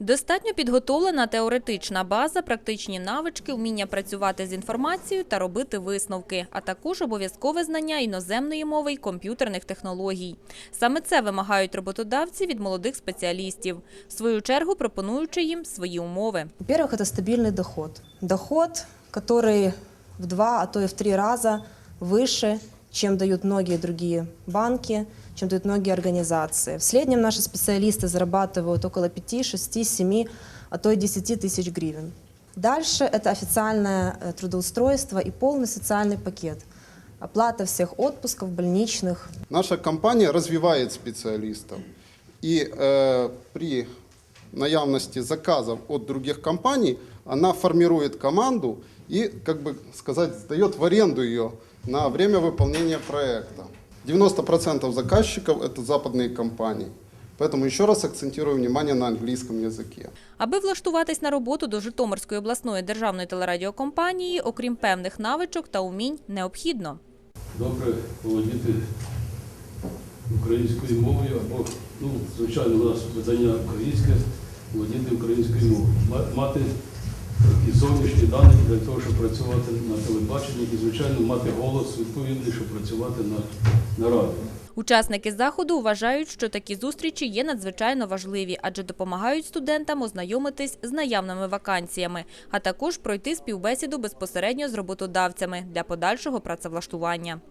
Достатньо підготовлена теоретична база, практичні навички, вміння працювати з інформацією та робити висновки, а також обов'язкове знання іноземної мови й комп'ютерних технологій. Саме це вимагають роботодавці від молодих спеціалістів, в свою чергу пропонуючи їм свої умови. Во-первых, это стабильный доход. Доход, который в два, а то и в три раза выше, чем дают многие другие банки, чем дают многие организации. В среднем наши специалисты зарабатывают около 5, 6, 7, а то и 10 тысяч гривен. Дальше это официальное э, трудоустройство и полный социальный пакет. Оплата всех отпусков, больничных, Наша компания развивает специалистов. И э, при наявности заказов от других компаний она формирует команду и, как бы сказать, сдает в аренду ее на время выполнения проекта. 90% заказчиков – это западные компании. Поэтому еще раз акцентирую внимание на английском языке. Аби влаштуватись на роботу до Житомирської обласної державної телерадіокомпанії, окрім певних навичок та умінь, необхідно добре володіти українською мовою, або, ну, звичайно, у нас видання українське, володіти українською мовою, Ма- мати такі зовнішні дані для того, щоб працювати на телебаченні і, звичайно, мати голос відповідний, щоб працювати на, на радіо. Учасники заходу вважають, що такі зустрічі є надзвичайно важливі, адже допомагають студентам ознайомитись з наявними вакансіями, а також пройти співбесіду безпосередньо з роботодавцями для подальшого працевлаштування.